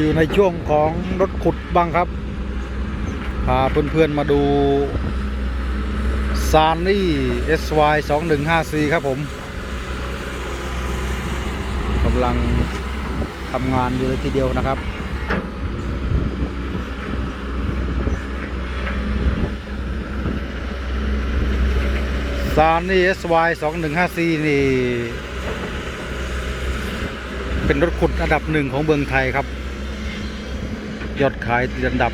อยู่ในช่วงของรถขุดบ้างครับ พาเพื่อนๆมาดูซานนี่ SY 2154ครับผมกำลังทำงานอยู่เลยทีเดียวนะครับ ซานนี่ SY 2154นี่ เป็นรถขุดอันดับหนึ่งของเมืองไทยครับ ยอดขายติดอันดับ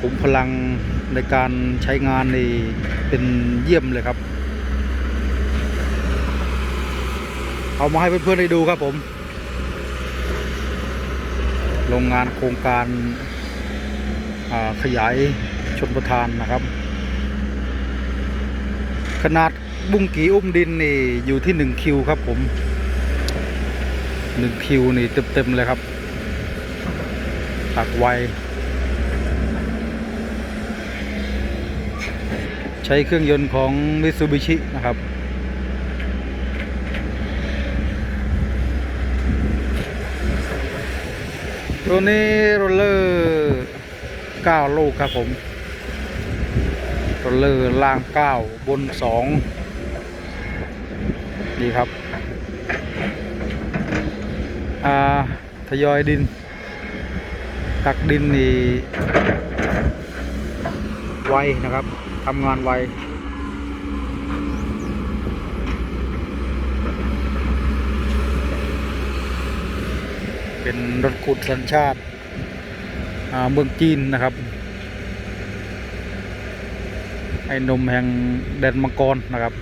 ขุมพลังในการใช้งานนี่เป็นเยี่ยมเลยครับ เอามาให้เพื่อนๆได้ดูครับผม โรงงานโครงการาขยายชนประทานนะครับ ขนาดบุ้งกีอุ้มดินนี่อยู่ที่หนึ่งคิวครับผมหนึ่งคิวนี่เต็มๆเลยครับ ตักไว ใช้เครื่องยนต์ของ Mitsubishi นะครับตัวนี้โรลเลอร์9ลูกครับผมโรลเลอร์ล่าง 9 บน 2 ดีครับ อ่า ทยอยดิน ตักดินนี่ไวนะครับทำงานไวเป็นรถขุดสัญชาติเมืองจีนนะครับ ไอ้นมแห่งแดนมังกรนะครับ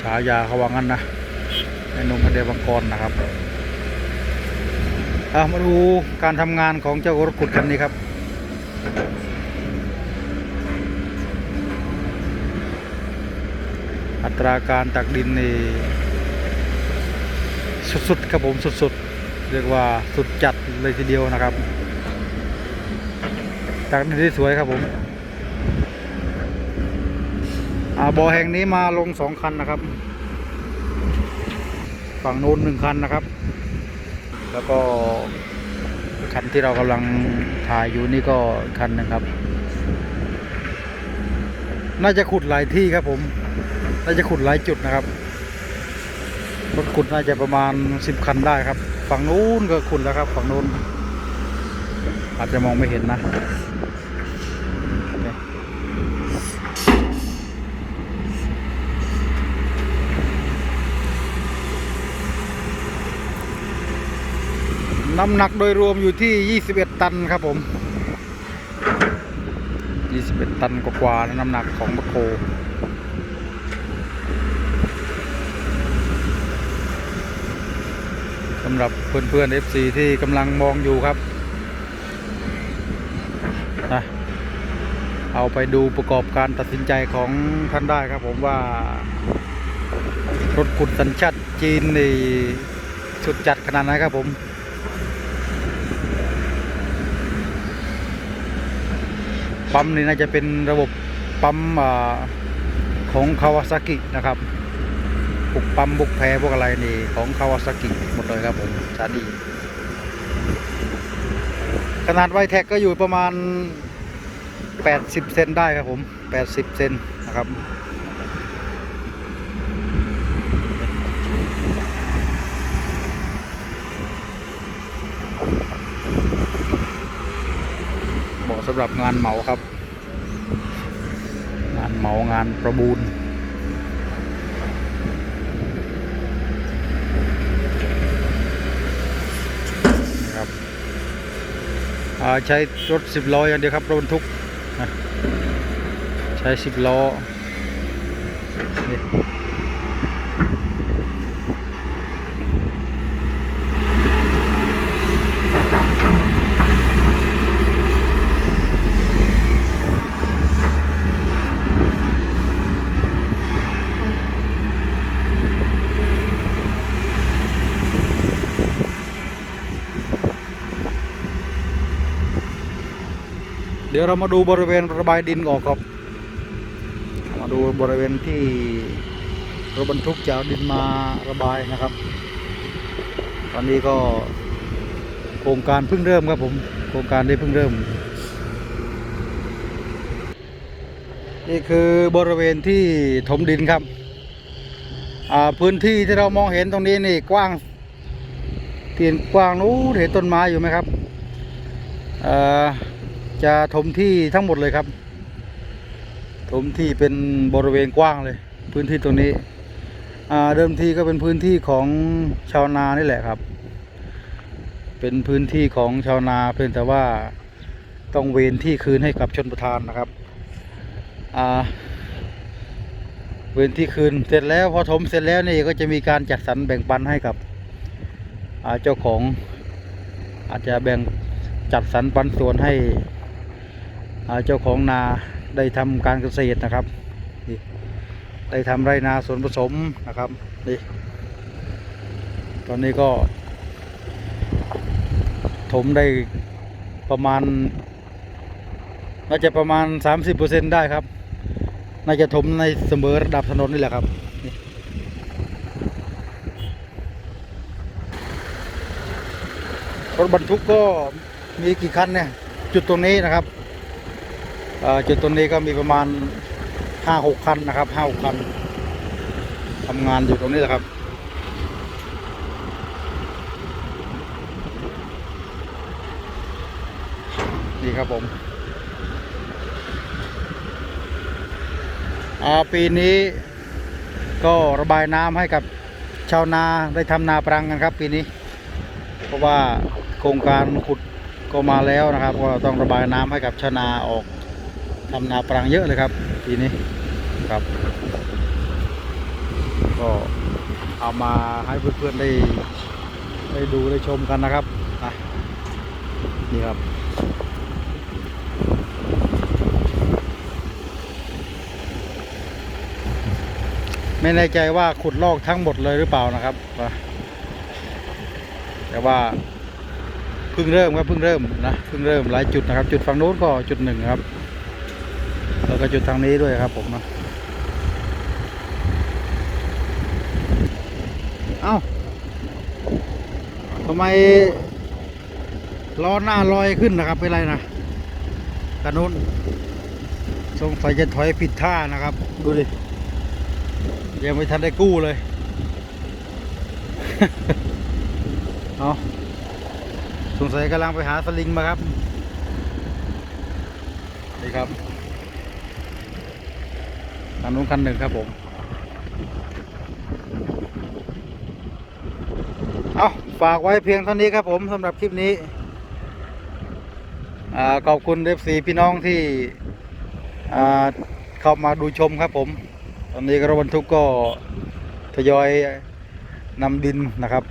ฉายาเขาว่างั้นนะ ไอ้นมแห่งแดนมังกรนะครับ เอามาดูการทำงานของเจ้ารถขุดคันนี้ครับ อัตราการตักดินนี่สุดๆครับผมสุดๆ เรียกว่าสุดจัดเลยทีเดียวนะครับ ตักดินที่สวยครับผมอาบอแห่งนี้มาลงสองคันนะครับ ฝั่งโน้นหนึ่งคันนะครับ แล้วก็คันที่เรากำลังถ่ายอยู่นี่ก็คันหนึงครับ น่าจะขุดหลายที่ครับผม น่าจะขุดหลายจุดนะครับรถขุดน่าจะประมาณสิบคันได้ครับ ฝั่งนู้นก็ขุดแล้วครับ ฝั่งนู้นอาจจะมองไม่เห็นนะ น้ำหนักโดยรวมอยู่ที่ 21 ตันครับผม 21 ตันกว่าๆนะน้ำหนักของมะโคสำหรับเพื่อนๆ FC ที่กำลังมองอยู่ครับนะเอาไปดูประกอบการตัดสินใจของท่านได้ครับผมว่า รถขุดสัญชาติจีนนี่สุดจัดขนาดไหนครับผม ปั๊มนี่น่าจะเป็นระบบปั๊มอของคาวาซากินะครับพวกปั๊มพวกแพรพวกอะไรนี่ของคาวาซากิหมดเลยครับผมชาดี ขนาดไวแท็กก็อยู่ประมาณ 80 เซนได้ครับผม 80 เซนนะครับ สำหรับงานเหมาครับ งานเหมางานประมูลนะครับใช้รถสิบล้ออย่างเดียวครับรถบรรทุกใช้สิบล้อ ดี๋ยวเรามาดูบริเวณระบายดินออกครับ มาดูบริเวณที่รถบรรทุกจะเอาดินมาระบายนะครับ ตอนนี้ก็โครงการเพิ่งเริ่มครับผม โครงการได้เพิ่งเริ่ม นี่คือบริเวณที่ถมดินครับ พื้นที่ที่เรามองเห็นตรงนี้นี่กว้างเตียนกว้างนู้เห็นต้นไม้อยู่ไหมครับเอ่อ จะถมที่ทั้งหมดเลยครับ ถมที่เป็นบริเวณกว้างเลย พื้นที่ตรงนี้เดิมทีก็เป็นพื้นที่ของชาวนานี่แหละครับ เป็นพื้นที่ของชาวนาเพียงแต่ว่าต้องเวนที่คืนให้กับชนประทานนะครับเวนที่คืนเสร็จแล้วพอถมเสร็จแล้วนี่ก็จะมีการจัดสรรแบ่งปันให้กับเจ้าของอาจจะแบ่งจัดสรรปันส่วนให้ เจ้าของนาได้ทำการเกษตรนะครับนี่ได้ทำไรนาสวนผสมนะครับนี่ตอนนี้ก็ ถมได้ประมาณ น่าจะประมาณ 30%ได้ครับ น่าจะถมในเสมอระดับถนนนี่แหละครับรถบรรทุกก็มีกี่คันเนี่ย จุดตรงนี้นะครับ จุดตรงนี้ก็มีประมาณห้าหกคันนะครับห้าหกคันทำงานอยู่ตรงนี้แหละครับ นี่ครับผมปีนี้ก็ระบายน้ำให้กับชาวนาได้ทำนาปรังกันครับ ปีนี้ เพราะว่าโครงการขุดก็มาแล้วนะครับ ก็ต้องระบายน้ำให้กับชาวนาออก ทำนาปรังเยอะเลยครับปีนี้ครับ ก็เอามาให้เพื่อนๆได้ได้ดูได้ชมกันนะครับนี่ครับไม่แน่ใจว่าขุดลอกทั้งหมดเลยหรือเปล่านะครับว่าแต่ว่าเพิ่งเริ่มครับเพิ่งเริ่มนะเพิ่งเริ่มหลายจุดนะครับ จุดฝั่งโน้นก็จุดหนึ่งครับ แล้วก็จุดทางนี้ด้วยครับผมนะเอ้าทำไมล้อหน้าลอยขึ้นนะครับเป็นไรนะกันนู้นสงสัยจะถอยผิดท่านะครับ ดูดิ ยังไม่ทันได้กู้เลย เอาสงสัยกำลังไปหาสลิงมาครับ นี่ครับ คันนู้นคันหนึ่งครับผม เอาฝากไว้เพียงเท่านี้ครับผมสำหรับคลิปนี้อขอบคุณเอฟซีพี่น้องที่เข้ามาดูชมครับผม ตอนนี้รถบรรทุกก็ทยอยนำดินนะครับ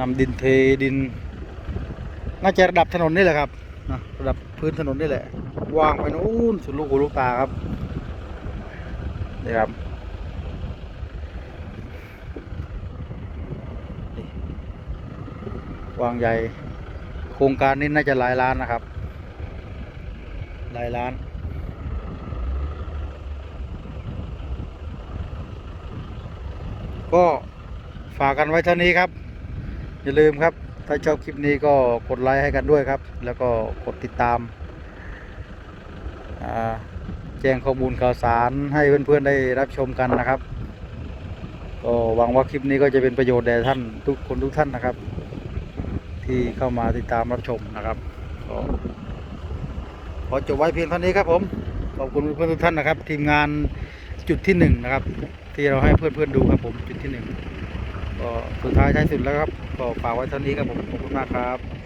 นำดินเทดิน น่าจะระดับถนนนี่แหละครับนะระดับพื้นถนนนี่แหละ วางไปนู้นสุดลูกหูลูกตาครับ นี่ครับวางใหญ่โครงการนี้น่าจะหลายล้านนะครับ หลายล้าน ก็ฝากกันไว้เท่านี้ครับ อย่าลืมครับ ถ้าชอบคลิปนี้ก็กดไลค์ให้กันด้วยครับ แล้วก็กดติดตามอ่า แจ้งข้อมูลข่าวสารให้เพื่อนๆได้รับชมกันนะครับ ก็หวังว่าคลิปนี้ก็จะเป็นประโยชน์แด่ท่านทุกคนทุกท่านนะครับ ที่เข้ามาติดตามรับชมนะครับก็ขอจบไว้เพียงเท่านี้ครับผมขอบคุณเพื่อนๆทุกท่านนะครับ ทีมงานจุดที่หนึ่งนะครับ ที่เราให้เพื่อนๆดูครับผมจุดที่หนึ่งก็สุดท้ายท้ายสุดแล้วครับ ก็ฝากไว้เท่านี้ครับผมขอบคุณมากครับ